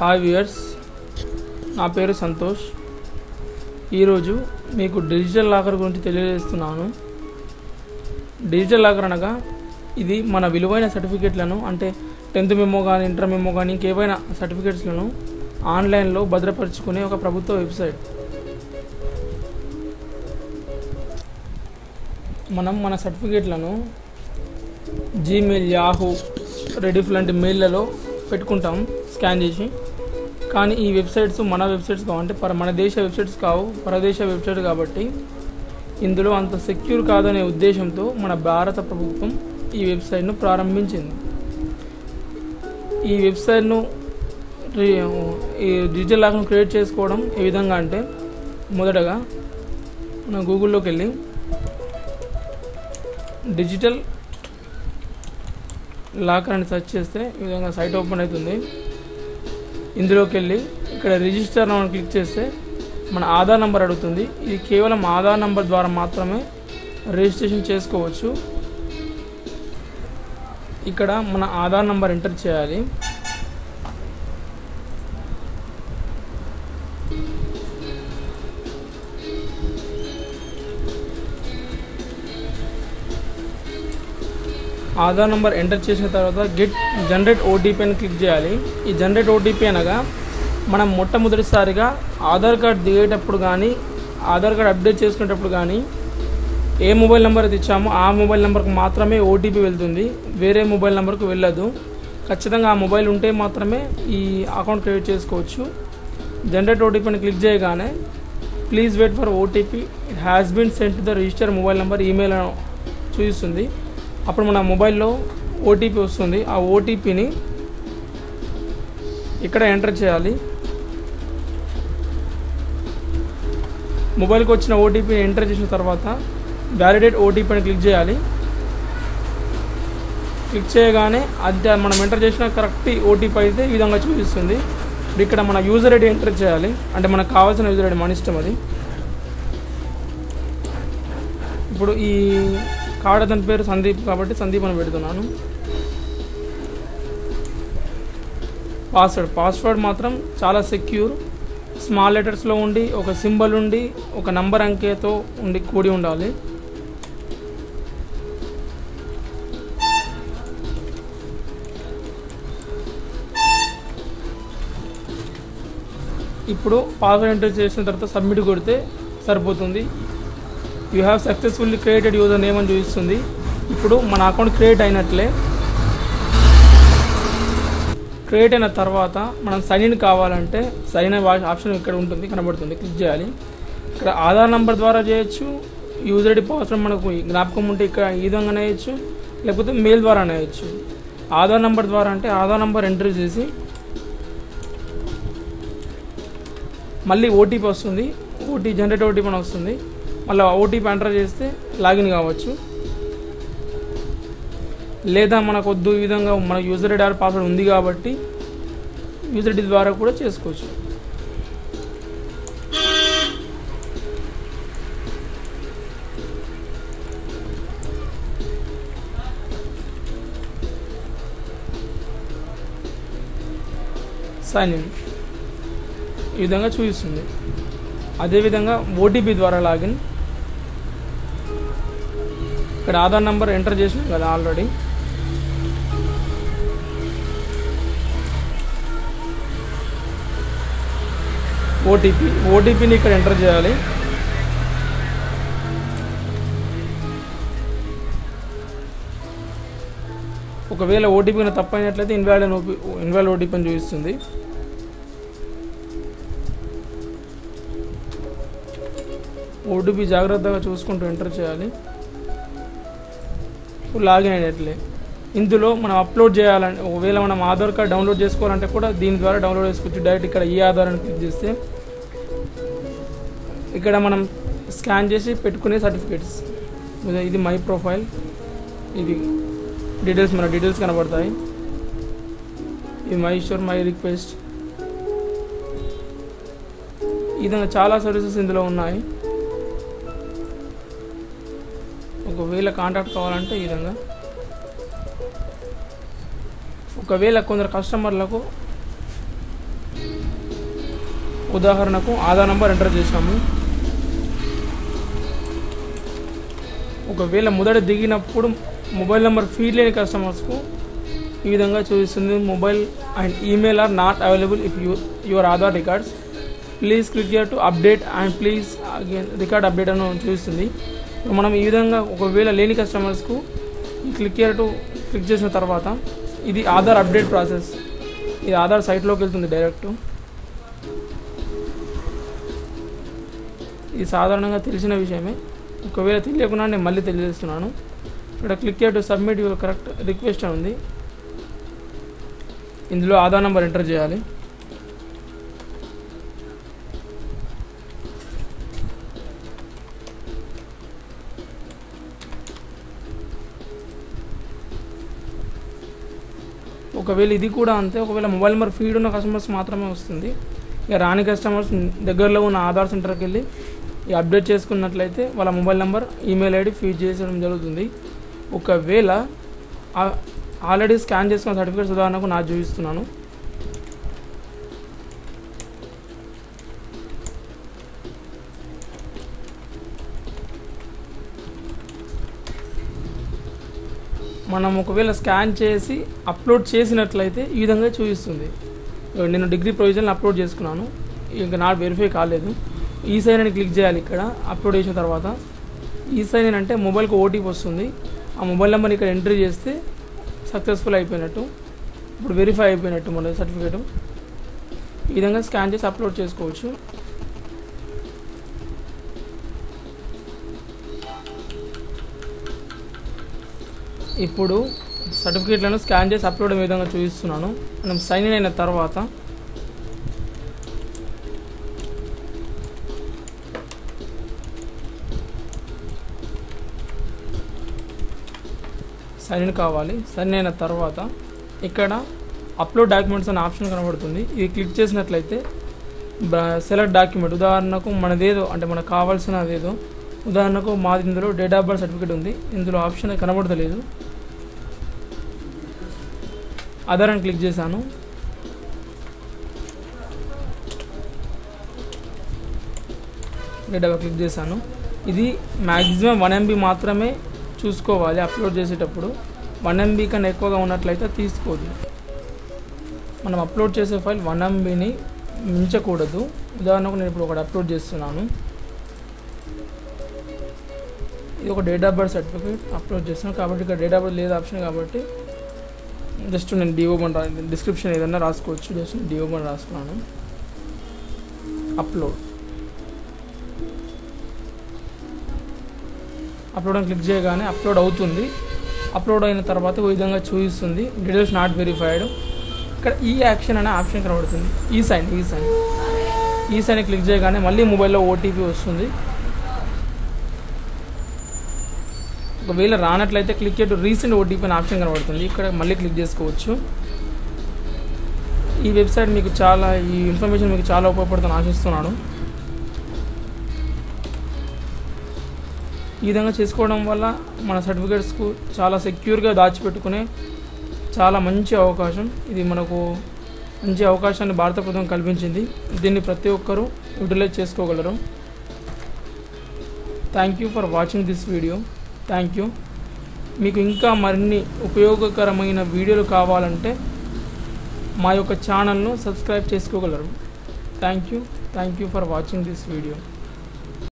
Hi viewers నా పేరు సంతోష్. ఈరోజు మీకు డిజిటల్ లాకర్ గురించి తెలియజేస్తున్నాను. డిజిటల్ లాకర్ అనగా ఇది మన విలువైన సర్టిఫికేట్లను అంటే టెన్త్ మెమో కానీ ఇంటర్ మెమో కానీ ఇంకేవైనా సర్టిఫికేట్స్లను ఆన్లైన్లో భద్రపరుచుకునే ఒక ప్రభుత్వ వెబ్సైట్. మనం మన సర్టిఫికేట్లను జీమెయిల్ యాహూ రెడిఫ్ లాంటి మెయిల్లలో పెట్టుకుంటాం. స్కాన్ చేసి కానీ ఈ వెబ్సైట్స్ మన వెబ్సైట్స్ కావు అంటే పర మన దేశ వెబ్సైట్స్ కావు పరదేశ వెబ్సైట్ కాబట్టి ఇందులో అంత సెక్యూర్ కాదనే ఉద్దేశంతో మన భారత ప్రభుత్వం ఈ వెబ్సైట్ను ప్రారంభించింది. ఈ వెబ్సైట్ను రి- ఈ డిజిటల్ లాక్ను క్రియేట్ చేసుకోవడం ఏ విధంగా అంటే మొదటగా మనం గూగుల్లోకి వెళ్ళి డిజిటల్ లాకర్ అని సెర్చ్ చేస్తే ఈ విధంగా సైట్ ఓపెన్ అవుతుంది. ఇందులోకి వెళ్ళి ఇక్కడ రిజిస్టర్ అని క్లిక్ చేస్తే మన ఆధార్ నెంబర్ అడుగుతుంది. ఇది కేవలం ఆధార్ నెంబర్ ద్వారా మాత్రమే రిజిస్ట్రేషన్ చేసుకోవచ్చు. ఇక్కడ మన ఆధార్ నెంబర్ ఎంటర్ చేయాలి. ఆధార్ నెంబర్ ఎంటర్ చేసిన తర్వాత గెట్ జనరేట్ ఓటీపీ అని క్లిక్ చేయాలి. ఈ జనరేట్ ఓటీపీ అనగా మనం మొట్టమొదటిసారిగా ఆధార్ కార్డ్ దిగేటప్పుడు కానీ ఆధార్ కార్డ్ అప్డేట్ చేసుకునేటప్పుడు కానీ ఏ మొబైల్ నెంబర్ అయితే ఇచ్చామో ఆ మొబైల్ నెంబర్కి మాత్రమే ఓటీపీ వెళ్తుంది. వేరే మొబైల్ నెంబర్కి వెళ్ళదు. ఖచ్చితంగా ఆ మొబైల్ ఉంటే మాత్రమే ఈ అకౌంట్ క్రియేట్ చేసుకోవచ్చు. జనరేట్ ఓటీపీని క్లిక్ చేయగానే please wait for OTP it has been sent the register mobile number email చూపిస్తుంది. అప్పుడు మన మొబైల్లో ఓటీపీ వస్తుంది. ఆ ఓటీపీని ఇక్కడ ఎంటర్ చేయాలి. మొబైల్కి వచ్చిన ఓటీపీని ఎంటర్ చేసిన తర్వాత వ్యాలిడేట్ ఓటీపీ అని క్లిక్ చేయాలి. క్లిక్ చేయగానే అది మనం ఎంటర్ చేసిన కరెక్ట్ ఓటీపీ అయితే ఈ విధంగా చూపిస్తుంది. ఇప్పుడు ఇక్కడ మన యూజర్ ఐడి ఎంటర్ చేయాలి. అంటే మనకు కావాల్సిన యూజర్ ఐడి మన ఇష్టం అది. ఇప్పుడు ఈ కార్డ్ అతని పేరు సందీప్ కాబట్టి సందీప్ అని పెడుతున్నాను. పాస్వర్డ్ పాస్వర్డ్ మాత్రం చాలా సెక్యూర్ స్మాల్ లెటర్స్లో ఉండి ఒక సింబల్ ఉండి ఒక నంబర్ అంకెతో ఉండి కూడి ఉండాలి. ఇప్పుడు పాస్వర్డ్ ఎంటర్ చేసిన తర్వాత సబ్మిట్ కొడితే సరిపోతుంది. You have successfully created user name అని చూపిస్తుంది. ఇప్పుడు మన అకౌంట్ క్రియేట్ అయినట్లే. క్రియేట్ అయిన తర్వాత మనం సైన్ ఇన్ కావాలంటే సైన్ ఇన్ ఆప్షన్ ఇక్కడ ఉంటుంది కనబడుతుంది. క్లిక్ చేయాలి. ఇక్కడ ఆధార్ నెంబర్ ద్వారా చేయొచ్చు. యూజర్ ఐడి పాస్వర్డ్ మనకు జ్ఞాపకం ఉంటే ఇక్కడ ఈ విధంగా వేయచ్చు లేకపోతే మెయిల్ ద్వారా వేయచ్చు ఆధార్ నెంబర్ ద్వారా అంటే ఆధార్ నెంబర్ ఎంటర్ చేసి మళ్ళీ ఓటీపీ వస్తుంది. ఓటీ జనరేట్ ఓటీపీ అని వస్తుంది. మళ్ళీ ఓటీపీ ఎంటర్ చేస్తే లాగిన్ కావచ్చు. లేదా మనకు వద్దు ఈ విధంగా మన యూజర్ ఐడి ఆర్ పాస్వర్డ్ ఉంది కాబట్టి యూజర్ ఐడి ద్వారా కూడా చేసుకోవచ్చు. సైన్ ఇన్ ఈ విధంగా చూపిస్తుంది. అదేవిధంగా ఓటీపీ ద్వారా లాగిన్ ఇక్కడ ఆధార్ నెంబర్ ఎంటర్ చేసినాం కదా ఆల్రెడీ. ఓటీపీ ఓటీపీని ఇక్కడ ఎంటర్ చేయాలి. ఒకవేళ ఓటీపీ కనుక తప్పైనట్లయితే ఇన్వాలిడ్ ఇన్వాలిడ్ ఓటీపీ అని చూపిస్తుంది. ఓటీపీ జాగ్రత్తగా చూసుకుంటూ ఎంటర్ చేయాలి. లాగిన్ అయినట్లే ఇందులో మనం అప్లోడ్ చేయాలంటే ఒకవేళ మనం ఆధార్ కార్డ్ డౌన్లోడ్ చేసుకోవాలంటే కూడా దీని ద్వారా డౌన్లోడ్ చేసుకోవచ్చు. డైరెక్ట్ ఇక్కడ ఈ ఆధార్ అని క్లిక్ చేస్తే ఇక్కడ మనం స్కాన్ చేసి పెట్టుకునే సర్టిఫికేట్స్. ఇది మై ప్రొఫైల్. ఇది డీటెయిల్స్ మన డీటెయిల్స్ కనబడతాయి. ఇది మై షోర్ మై రిక్వెస్ట్. ఈ విధంగా చాలా సర్వీసెస్ ఇందులో ఉన్నాయి. ఒకవేళ కాంటాక్ట్ కావాలంటే ఈ విధంగా. ఒకవేళ కొందరు కస్టమర్లకు ఉదాహరణకు ఆధార్ నంబర్ ఎంటర్ చేసాము ఒకవేళ మొదట దిగినప్పుడు మొబైల్ నెంబర్ ఫీడ్ లేని కస్టమర్స్కు ఈ విధంగా చూపిస్తుంది. Mobile and email are not available if you your Aadhaar records. Please click here to update and please again record update అని చూపిస్తుంది. మనం ఈ విధంగా ఒకవేళ లేని కస్టమర్స్కు ఈ క్లిక్ హియర్ టు క్లిక్ చేసిన తర్వాత ఇది ఆధార్ అప్డేట్ ప్రాసెస్ ఇది ఆధార్ సైట్లోకి వెళ్తుంది డైరెక్ట్ ఇది సాధారణంగా తెలిసిన విషయమే. ఒకవేళ తెలియకుండా నేను మళ్ళీ తెలియజేస్తున్నాను. ఇక్కడ click to submit your correct request అని ఉంది. ఇందులో ఆధార్ నెంబర్ ఎంటర్ చేయాలి. ఒకవేళ ఇది కూడా అంతే ఒకవేళ మొబైల్ నెంబర్ ఫీడ్ ఉన్న కస్టమర్స్ మాత్రమే వస్తుంది. ఇక రాని కస్టమర్స్ దగ్గరలో ఉన్న ఆధార్ సెంటర్కి వెళ్ళి ఈ అప్డేట్ చేసుకున్నట్లయితే వాళ్ళ mobile number email ID feed చేయడం జరుగుతుంది. ఒకవేళ ఆల్రెడీ స్కాన్ చేసుకున్న సర్టిఫికేట్స్ ఉదాహరణకు నా చూపిస్తున్నాను. మనం ఒకవేళ స్కాన్ చేసి అప్లోడ్ చేసినట్లయితే ఈ విధంగా చూపిస్తుంది. నేను డిగ్రీ ప్రొవిజన్ అప్లోడ్ చేసుకున్నాను. ఇంకా నాకు వెరిఫై కాలేదు. ఈ సైన్ అని క్లిక్ చేయాలి ఇక్కడ. అప్లోడ్ చేసిన తర్వాత ఈ సైన్ అంటే మొబైల్కి ఓటీపీ వస్తుంది. ఆ మొబైల్ నెంబర్ ఇక్కడ ఎంట్రీ చేస్తే సక్సెస్ఫుల్ అయిపోయినట్టు ఇప్పుడు వెరిఫై అయిపోయినట్టు మన సర్టిఫికేట్. ఈ విధంగా స్కాన్ చేసి అప్లోడ్ చేసుకోవచ్చు. ఇప్పుడు సర్టిఫికేట్లను స్కాన్ చేసి అప్లోడ్ అయ్యే విధంగా చూపిస్తున్నాను. మనం సైన్ ఇన్ అయిన తర్వాత సైన్ ఇన్ కావాలి. సైన్ అయిన తర్వాత ఇక్కడ అప్లోడ్ డాక్యుమెంట్స్ అనే ఆప్షన్ కనబడుతుంది. ఇది క్లిక్ చేసినట్లయితే సెలెక్ట్ డాక్యుమెంట్ ఉదాహరణకు మనదేదో అంటే మనకు కావాల్సినదేదో ఉదాహరణకు మాది ఇందులో డేట్ ఆఫ్ బర్త్ సర్టిఫికేట్ ఉంది. ఇందులో ఆప్షన్ కనబడతలేదు. అదర్ అని క్లిక్ చేశాను. డేటా క్లిక్ చేశాను. ఇది మ్యాక్సిమం వన్ ఎంబీ మాత్రమే చూసుకోవాలి అప్లోడ్ చేసేటప్పుడు. వన్ ఎంబీ కన్నా ఎక్కువగా ఉన్నట్లయితే తీసుకోదు. మనం అప్లోడ్ చేసే ఫైల్ వన్ ఎంబీని మించకూడదు. ఉదాహరణకు నేను ఇప్పుడు ఒకటి అప్లోడ్ చేస్తున్నాను. ఇది ఒక date of birth certificate upload చేస్తున్నాను. కాబట్టి ఇక్కడ డేట్ ఆఫ్ బర్త్ లేదు ఆప్షన్ కాబట్టి జస్ట్ నేను డిఓబన్ రా డిస్క్రిప్షన్ ఏదన్నా రాసుకోవచ్చు జస్ట్ డిఓబన్ రాసుకున్నాను అప్లోడ్ అప్లోడ్ అని క్లిక్ చేయగానే అప్లోడ్ అవుతుంది. అప్లోడ్ అయిన తర్వాత ఈ విధంగా చూపిస్తుంది. డీటెయిల్స్ నాట్ వెరిఫైడ్ ఇక్కడ e ఈ యాక్షన్ అనే ఆప్షన్ కనబడుతుంది. ఈ సైన్ ఈ సైన్ ఈ సైన్ క్లిక్ చేయగానే మళ్ళీ మొబైల్లో ఓటీపీ వస్తుంది. ఒకవేళ రానట్లయితే క్లిక్ చేయడం రీసెంట్ ఓటీపీ అనే ఆప్షన్ కనబడుతుంది. ఇక్కడ మళ్ళీ క్లిక్ చేసుకోవచ్చు. ఈ వెబ్సైట్ మీకు చాలా ఈ ఇన్ఫర్మేషన్ మీకు చాలా ఉపయోగపడుతుందని ఆశిస్తున్నాను. ఈ విధంగా చేసుకోవడం వల్ల మన సర్టిఫికేట్స్కు చాలా సెక్యూర్గా దాచిపెట్టుకునే చాలా మంచి అవకాశం. ఇది మనకు మంచి అవకాశాన్ని భారత ప్రభుత్వం కల్పించింది. దీన్ని ప్రతి ఒక్కరూ యూటిలైజ్ చేసుకోగలరు. Thank you for watching this video thank you మీకు ఇంకా మరిన్ని ఉపయోగకరమైన వీడియోలు కావాలంటే మా యొక్క ఛానల్ను సబ్స్క్రైబ్ చేసుకోగలరు. Thank you thank you for watching this video